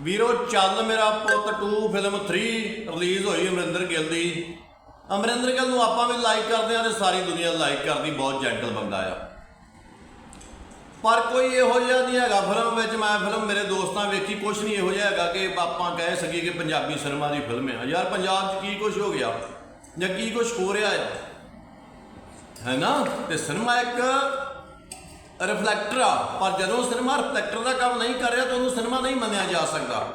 ਵੀਰੋ, ਚੱਲ ਮੇਰਾ ਪੁੱਤ 2 ਫਿਲਮ 3 ਰਿਲੀਜ਼ ਹੋਈ ਅਮਰਿੰਦਰ ਗਿੱਲ ਦੀ। ਅਮਰਿੰਦਰ ਗਿੱਲ ਨੂੰ ਆਪਾਂ ਵੀ ਲਾਈਕ ਕਰਦੇ ਆ ਤੇ ਸਾਰੀ ਦੁਨੀਆ ਲਾਈਕ ਕਰਦੀ, ਬਹੁਤ ਜੈਂਟਲ ਬੰਦਾ ਆ। ਪਰ ਕੋਈ ਇਹੋ ਜਿਹਾ ਨਹੀਂ ਹੈਗਾ ਫਿਲਮ ਵਿੱਚ, ਮੈਂ ਫਿਲਮ ਮੇਰੇ ਦੋਸਤਾਂ ਵੇਖੀ ਕੁਝ ਨਹੀਂ ਇਹੋ ਜਿਹਾ ਹੈਗਾ ਕਿ ਆਪਾਂ ਕਹਿ ਸਕੀਏ ਕਿ ਪੰਜਾਬੀ ਸਿਨੇਮਾ ਦੀ ਫਿਲਮ ਹੈ ਯਾਰ, ਪੰਜਾਬ 'ਚ ਕੀ ਕੁਝ ਹੋ ਗਿਆ? ਜਾਂ ਕੀ ਕੁਝ ਹੋ ਰਿਹਾ ਹੈ ਹੈ ਨਾ? ਤੇ ਸਿਨੇਮਾ ਇੱਕ ਰਿਫਲੈਕਟਰ ਆ, ਪਰ ਜਦੋਂ ਸਿਨੇਮਾ ਰਿਫਲੈਕਟਰ ਦਾ ਕੰਮ ਨਹੀਂ ਕਰ ਰਿਹਾ ਤਾਂ ਉਹਨੂੰ ਸਿਨੇਮਾ ਨਹੀਂ ਮੰਨਿਆ ਜਾ ਸਕਦਾ।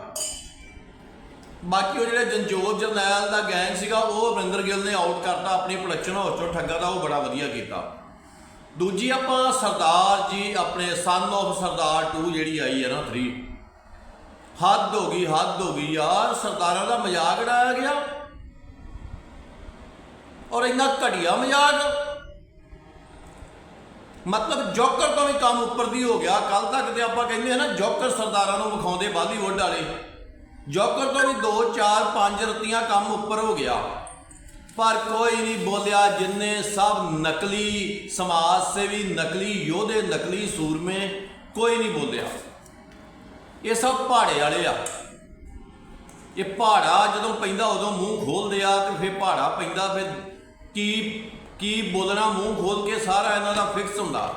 ਬਾਕੀ ਉਹ ਜਿਹੜੇ ਜੰਜੋਤ ਜਰਨੈਲ ਦਾ ਗੈਂਗ ਸੀਗਾ, ਉਹ ਅਮਰਿੰਦਰ ਗਿੱਲ ਨੇ ਆਊਟ ਕਰਤਾ, ਆਪਣੀ ਪ੍ਰੋਡਕਸ਼ਨ ਹਾਊਸ ਚੋਂ ਠੱਗਾ ਦਾ ਉਹ ਬੜਾ ਵਧੀਆ ਕੀਤਾ। ਦੂਜੀ ਆਪਾਂ ਸਰਦਾਰ ਜੀ, ਆਪਣੇ ਸਨ of ਸਰਦਾਰ 2 ਜਿਹੜੀ ਆਈ ਹੈ ਨਾ 3 ਹੱਦ ਹੋ ਗਈ, ਹੱਦ ਹੋ ਗਈ ਯਾਰ, ਸਰਦਾਰਾਂ ਦਾ ਮਜ਼ਾਕ ਉਡਾਇਆ ਗਿਆ। ਔਰ ਇੰਨਾ ਘਟੀਆ ਮਜ਼ਾਕ। ਮਤਲਬ ਜੋਕਰ ਤੋਂ ਵੀ ਕੰਮ ਉੱਪਰ ਦੀ ਹੋ ਗਿਆ ਕੱਲ ਤੱਕ ਤੇ ਆਪਾਂ ਕਹਿੰਦੇ ਆ ਨਾ, ਜੋਕਰ ਸਰਦਾਰਾਂ ਨੂੰ ਵਿਖਾਉਂਦੇ ਬਾਲੀਵੁੱਡ ਵਾਲੇ। ਜੋਕਰ ਤੋਂ ਵੀ 2 4 5 ਰਤੀਆਂ ਕੰਮ ਉੱਪਰ ਹੋ ਗਿਆ। ਪਰ ਕੋਈ ਨਹੀਂ ਬੋਲਿਆ ਜਿੰਨੇ ਸਭ ਨਕਲੀ, ਸਮਾਜ ਸੇਵੀ ਨਕਲੀ, ਯੋਧੇ ਨਕਲੀ, ਸੂਰਮੇ, ਕੋਈ ਨਹੀਂ ਬੋਲਿਆ। ਇਹ ਸਭ ਪਹਾੜੇ ਵਾਲੇ ਆ। ਇਹ ਪਹਾੜਾ ਜਦੋਂ ਪੈਂਦਾ ਉਦੋਂ ਮੂੰਹ ਖੋਲਦੇ ਆ ਤੇ ਫਿਰ ਪਹਾੜਾ ਪੈਂਦਾ ਫਿਰ ਕੀ ਕੀ ਬੋਲਣਾ ਮੂੰਹ ਖੋਲ ਕੇ ਸਾਰਾ ਇਹਨਾਂ ਦਾ ਫਿਕਸ ਹੁੰਦਾ?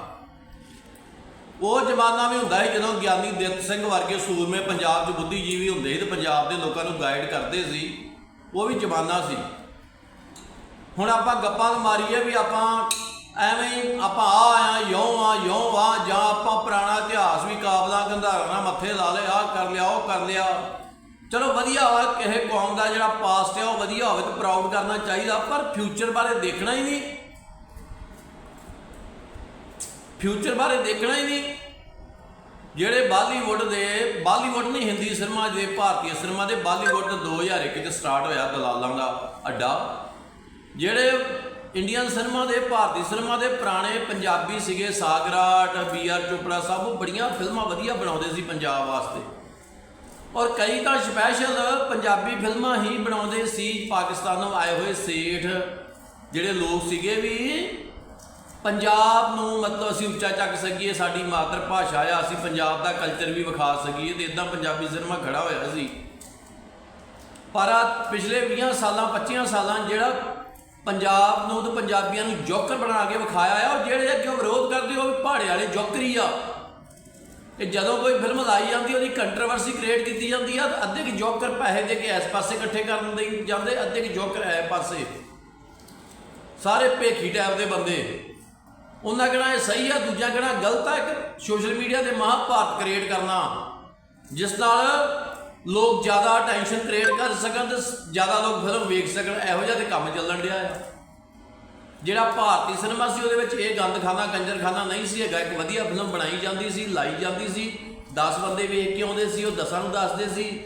ਉਹ ਜ਼ਮਾਨਾ ਵੀ ਹੁੰਦਾ ਸੀ ਜਦੋਂ ਗਿਆਨੀ ਦਿੱਤ ਸਿੰਘ ਵਰਗੇ ਸੂਰਮੇ ਪੰਜਾਬ 'ਚ ਬੁੱਧੀਜੀਵੀ ਹੁੰਦੇ ਸੀ ਤੇ ਪੰਜਾਬ ਦੇ ਲੋਕਾਂ ਨੂੰ ਗਾਈਡ ਕਰਦੇ ਸੀ, ਉਹ ਵੀ ਜ਼ਮਾਨਾ ਸੀ। ਹੁਣ ਆਪਾਂ ਗੱਪਾਂ ਮਾਰੀਏ ਵੀ ਆਪਾਂ ਐਵੇਂ ਹੀ ਆਪਾਂ ਆ ਆ ਯੋ ਆ ਯੋ ਆ, ਜਾਂ ਆਪਾਂ ਪੁਰਾਣਾ ਇਤਿਹਾਸ ਵੀ ਕਾਬਲਾ ਗੰਧਾਰਾਂ ਮੱਥੇ ਲਾ ਲਿਆ ਆਹ ਕਰ ਲਿਆ, ਉਹ ਕਰ ਲਿਆ। ਚਲੋ ਵਧੀਆ ਵਾ, ਕਿਸੇ ਕੌਮ ਦਾ ਜਿਹੜਾ ਪਾਸਟ ਹੈ ਉਹ ਵਧੀਆ ਹੋਵੇ ਤੇ ਪ੍ਰਾਊਡ ਕਰਨਾ ਚਾਹੀਦਾ, ਪਰ ਫਿਊਚਰ ਬਾਰੇ ਦੇਖਣਾ ਹੀ ਨਹੀਂ। ਫਿਊਚਰ ਬਾਰੇ ਦੇਖਣਾ ਹੀ ਨਹੀਂ। ਜਿਹੜੇ ਬਾਲੀਵੁੱਡ ਦੇ, ਬਾਲੀਵੁੱਡ ਨਹੀਂ, ਹਿੰਦੀ ਸਿਨੇਮਾ ਦੇ, ਭਾਰਤੀ ਸਿਨੇਮਾ ਦੇ, ਬਾਲੀਵੁੱਡ 2001 ਚ ਸਟਾਰਟ ਹੋਇਆ ਦਲਾਲਾਂ ਦਾ ਅੱਡਾ। ਜਿਹੜੇ ਇੰਡੀਅਨ ਸਿਨੇਮਾ ਦੇ, ਭਾਰਤੀ ਸਿਨੇਮਾ ਦੇ ਪੁਰਾਣੇ ਪੰਜਾਬੀ ਸੀਗੇ ਸਾਗਰਾਟ, ਬੀ ਆਰ ਚੋਪੜਾ, ਸਭ ਉਹ ਬੜੀਆਂ ਫਿਲਮਾਂ ਵਧੀਆ ਬਣਾਉਂਦੇ ਸੀ ਪੰਜਾਬ ਵਾਸਤੇ। ਔਰ ਕਈ ਤਾਂ ਸਪੈਸ਼ਲ ਪੰਜਾਬੀ ਫਿਲਮਾਂ ਹੀ ਬਣਾਉਂਦੇ ਸੀ, ਪਾਕਿਸਤਾਨੋਂ ਆਏ ਹੋਏ ਸੇਠ, ਜਿਹੜੇ ਲੋਕ ਸੀਗੇ ਵੀ ਪੰਜਾਬ ਨੂੰ ਮਤਲਬ ਅਸੀਂ ਉੱਚਾ ਚੱਕ ਸਕੀਏ, ਸਾਡੀ ਮਾਤਰ ਭਾਸ਼ਾ ਆ, ਅਸੀਂ ਪੰਜਾਬ ਦਾ ਕਲਚਰ ਵੀ ਵਿਖਾ ਸਕੀਏ ਤੇ ਇਦਾਂ ਪੰਜਾਬੀ ਸਿਨੇਮਾ ਖੜਾ ਹੋਇਆ ਸੀ। ਪਰ ਪਿਛਲੇ 20 ਸਾਲਾਂ 25 ਸਾਲਾਂ ਜਿਹੜਾ ਪੰਜਾਬ ਨੂੰ ਤੇ ਪੰਜਾਬੀਆਂ ਨੂੰ ਜੋਕਰ ਬਣਾ ਕੇ ਵਿਖਾਇਆ ਆ, ਉਹ ਜਿਹੜੇ ਅੱਗੇ ਵਿਰੋਧ ਕਰਦੇ ਉਹ ਵੀ ਪਹਾੜੇ ਵਾਲੇ ਜੋਕਰੀ ਆ। ਤੇ ਜਦੋਂ ਕੋਈ ਫਿਲਮ ਲਾਈ ਜਾਂਦੀ, ਉਹਦੀ ਕੰਟਰੋਵਰਸੀ ਕ੍ਰੀਏਟ ਕੀਤੀ ਜਾਂਦੀ ਆ, ਤਾਂ ਅੱਧੇ ਕਿ ਜੋਕਰ ਪੈਸੇ ਦੇ ਕੇ ਇਸ ਪਾਸੇ ਇਕੱਠੇ ਕਰਨ ਦੇ ਜਾਂਦੇ, ਅੱਧੇ ਕਿ ਜੋਕਰ ਐ ਪਾਸੇ। ਸਾਰੇ ਭੇਖੀ ਟਾਈਪ ਦੇ ਬੰਦੇ। ਉਹਨਾਂ ਕਹਿਣਾ ਇਹ ਸਹੀ ਆ, ਦੂਜਾ ਕਹਿਣਾ ਗਲਤ ਆ, ਇੱਕ ਸੋਸ਼ਲ ਮੀਡੀਆ ਤੇ ਮਹਾਭਾਰਤ ਕ੍ਰੀਏਟ ਕਰਨਾ। ਜਿਸ ਨਾਲ ਲੋਕ ਜ਼ਿਆਦਾ ਟੈਨਸ਼ਨ ਕ੍ਰੀਏਟ ਕਰ ਸਕਣ ਤੇ ਜ਼ਿਆਦਾ ਲੋਕ ਫਿਲਮ ਵੇਖ ਸਕਣ, ਇਹੋ ਜਿਹਾ ਤੇ ਕੰਮ ਚੱਲਣ ਡਿਆ ਆ। ਜਿਹੜਾ ਭਾਰਤੀ ਸਿਨੇਮਾ ਸੀ, ਉਹਦੇ ਵਿੱਚ ਇਹ ਗੰਦਖਾਨਾ ਕੰਜਰਖਾਨਾ ਨਹੀਂ ਸੀ ਹੈਗਾ। ਇੱਕ ਵਧੀਆ ਫਿਲਮ ਬਣਾਈ ਜਾਂਦੀ ਸੀ, ਲਾਈ ਜਾਂਦੀ ਸੀ। 10 ਬੰਦੇ ਵੇਖ ਕੇ ਆਉਂਦੇ ਸੀ, ਉਹ 10 ਨੂੰ ਦੱਸਦੇ ਸੀ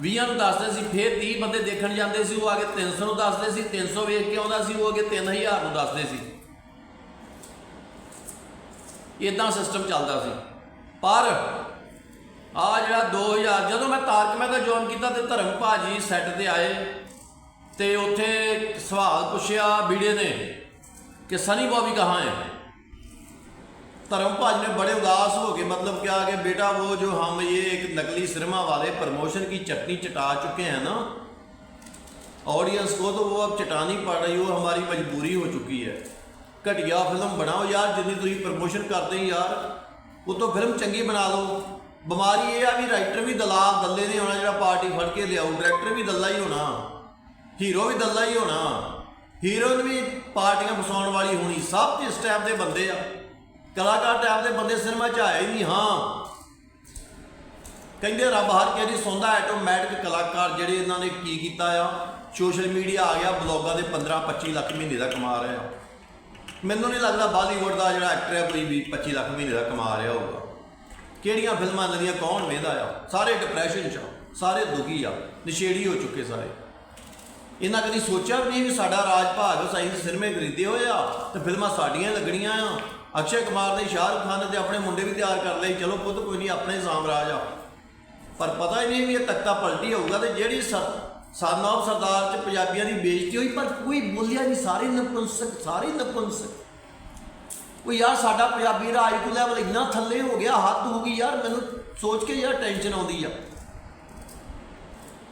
20 ਨੂੰ ਦੱਸਦੇ ਸੀ, ਫਿਰ 30 ਬੰਦੇ ਦੇਖਣ ਜਾਂਦੇ ਸੀ, ਉਹ ਆ ਕੇ 300 ਨੂੰ ਦੱਸਦੇ ਸੀ 300 ਵੇਖ ਕੇ ਆਉਂਦਾ ਸੀ, ਉਹ ਅੱਗੇ 3000 ਨੂੰ ਦੱਸਦੇ ਸੀ। ਇਦਾਂ ਸਿਸਟਮ ਚੱਲਦਾ ਸੀ। ਪਰ ਆ ਜਿਹੜਾ 2000 ਜਦੋਂ ਮੈਂ ਤਾਰਕ ਮਹਿਤਾ ਜੁਆਇਨ ਕੀਤਾ ਤੇ ਧਰਮ ਭਾਜੀ ਸੈੱਟ ਤੇ ਆਏ ਤੇ ਉੱਥੇ ਸਵਾਲ ਪੁੱਛਿਆ ਬੀੜੇ ਨੇ ਕਿ ਸਨੀ ਬਾਬੀ ਕਹਾਂ ਹੈ धर्म भाज ने बड़े उदास हो गए मतलब क्या कि बेटा वो जो हम ये एक नकली सिनेमा वाले प्रमोशन की चटनी चटा चुके हैं ना ऑडियंस को तो वो अब चटानी पड़ रही हो, हमारी मजबूरी हो चुकी है। घटिया फ़िल्म बनाओ यार, जितनी तुम प्रमोशन करते हैं यार, वो तो फ़िल्म चंकी बना लो। बीमारी यह आ ਵੀ ਰਾਈਟਰ ਵੀ ਦਲਾ ਦੱਲੇ ਨੇ ਹੋਣਾ ਜਿਹੜਾ ਪਾਰਟੀ ਫੜ ਕੇ ਲਿਆਉ ਡਾਇਰੈਕਟਰ ਵੀ ਦੱਲਾ ਹੀ ਹੋਣਾ ਹੀਰੋ ਵੀ ਦੱਲਾ ਹੀ ਹੋਣਾ। ਹੀਰੋਇਨ ਵੀ ਪਾਰਟੀਆਂ ਫਸਾਉਣ ਵਾਲੀ ਹੋਣੀ। ਸਭ ਇਸ ਟਾਈਪ ਦੇ ਬੰਦੇ ਆ। ਕਲਾਕਾਰ ਟਾਈਪ ਦੇ ਬੰਦੇ ਸਿਨੇਮਾ 'ਚ ਆਏ ਹੀ ਨਹੀਂ ਹਾਂ। ਕਹਿੰਦੇ ਰੱਬ ਹਰ ਕਿਸੇ ਦੀ ਸੁਣਦਾ ਆਟੋਮੈਟਿਕ ਕਲਾਕਾਰ ਜਿਹੜੇ ਇਹਨਾਂ ਨੇ ਕੀ ਕੀਤਾ ਆ? ਸੋਸ਼ਲ ਮੀਡੀਆ ਆ ਗਿਆ ਬਲੌਗਾਂ ਦੇ 15 25 ਲੱਖ ਮਹੀਨੇ ਦਾ ਕਮਾ ਰਹੇ ਆ। ਮੈਨੂੰ ਨਹੀਂ ਲੱਗਦਾ ਬਾਲੀਵੁੱਡ ਦਾ ਜਿਹੜਾ ਐਕਟਰ ਹੈ ਕੋਈ ਵੀ 25 ਲੱਖ ਮਹੀਨੇ ਦਾ ਕਮਾ ਰਿਹਾ ਹੋਊਗਾ। ਕਿਹੜੀਆਂ ਫਿਲਮਾਂ ਨਦੀਆਂ ਕੌਣ ਵੇਂਦਾ ਆ? ਸਾਰੇ ਡਿਪਰੈਸ਼ਨ 'ਚ ਆ। ਸਾਰੇ ਦੁਖੀ ਆ। ਨਸ਼ੇੜੀ ਹੋ ਚੁੱਕੇ ਸਾਰੇ। ਇਹਨਾਂ ਕਦੀ ਸੋਚਿਆ ਵੀ ਨਹੀਂ ਵੀ ਸਾਡਾ ਰਾਜ ਭਾਗ ਸਾਈਂ ਸਿਨੇਮੇ ਖਰੀਦੇ ਹੋਏ ਆ ਤੇ ਫਿਲਮਾਂ ਸਾਡੀਆਂ ਲੱਗਣੀਆਂ ਆ। ਅਕਸ਼ੇ ਕੁਮਾਰ ਨੇ ਸ਼ਾਹਰੁਖ ਖਾਨ ਤੇ ਆਪਣੇ ਮੁੰਡੇ ਵੀ ਤਿਆਰ ਕਰ ਲਏ। ਚਲੋ ਪੁੱਤ, ਕੋਈ ਨਹੀਂ, ਆਪਣੇ ਸਾਮਰਾਜ ਆ। ਪਰ ਪਤਾ ਹੀ ਨਹੀਂ ਵੀ ਇਹ ਤਖਤਾ ਪਲਟੀ ਹੋਊਗਾ ਤੇ ਜਿਹੜੀ ਸਨ ਸਰਦਾਰ ਚ ਪੰਜਾਬੀਆਂ ਦੀ ਬੇਇੱਜ਼ਤੀ ਹੋਈ, ਪਰ ਕੋਈ ਬੋਲਿਆ ਨਹੀਂ, ਸਾਰੇ ਨਪੁੰਸਕ ਸਾਰੇ ਨਪੁੰਸਕ। ਉਹ ਯਾਰ ਸਾਡਾ ਪੰਜਾਬੀ ਰਾਜ ਤੋਂ ਲੈਵਲ ਇੰਨਾ ਥੱਲੇ ਹੋ ਗਿਆ, ਹੱਦ ਹੋ ਗਈ ਯਾਰ, ਮੈਨੂੰ ਸੋਚ ਕੇ ਯਾਰ ਟੈਨਸ਼ਨ ਆਉਂਦੀ ਆ।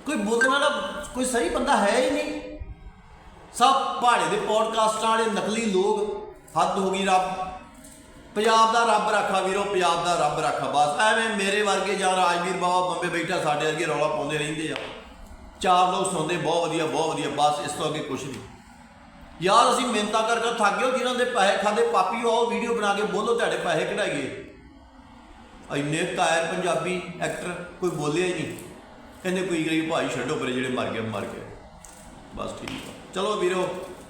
ਕੋਈ ਬੋਲਣ ਵਾਲਾ ਕੋਈ ਸਹੀ ਬੰਦਾ ਹੈ ਹੀ ਨਹੀਂ। ਸਭ ਪਹਾੜੇ ਦੇ ਪੋਡਕਾਸਟਾਂ ਵਾਲੇ, ਨਕਲੀ ਲੋਕ, ਹੱਦ ਹੋ ਗਈ ਰੱਬ। ਪੰਜਾਬ ਦਾ ਰੱਬ ਰੱਖਾ ਵੀਰੋ, ਪੰਜਾਬ ਦਾ ਰੱਬ ਰੱਖਾ। ਬਸ ਐਵੇਂ ਮੇਰੇ ਵਰਗੇ ਜਾਂ ਰਾਜਵੀਰ ਬਾਬਾ ਬੰਬੇ ਬੈਠਾ, ਸਾਡੇ ਵਰਗੇ ਰੌਲਾ ਪਾਉਂਦੇ ਰਹਿੰਦੇ ਆ। ਚਾਰ ਲੋਕ ਸੁਣਦੇ, ਬਹੁਤ ਵਧੀਆ ਬਹੁਤ ਵਧੀਆ। ਬਸ ਇਸ ਤੋਂ ਅੱਗੇ ਕੁਝ ਨਹੀਂ। ਯਾਰ, ਅਸੀਂ ਮਿਹਨਤਾਂ ਕਰ ਕਰ ਥੱਕ ਗਏ ਜਿਨ੍ਹਾਂ ਦੇ ਪੈਸੇ ਖਾਦੇ। ਪਾਪੀ, ਉਹ ਵੀਡੀਓ ਬਣਾ ਕੇ ਬੋਲੋ, ਤੁਹਾਡੇ ਪੈਸੇ ਕਢਾਈਏ। ਇੰਨੇ ਕਾਇਰ ਪੰਜਾਬੀ ਐਕਟਰ ਕੋਈ ਬੋਲਿਆ ਹੀ ਨਹੀਂ। ਕਹਿੰਦੇ ਕੋਈ ਗਰੀਬ ਭਾਈ ਛੱਡੋ, ਪਰੇ ਜਿਹੜੇ ਮਰ ਗਏ ਮਰ ਗਏ। ਬਸ ਠੀਕ ਆ। ਚਲੋ ਵੀਰੋ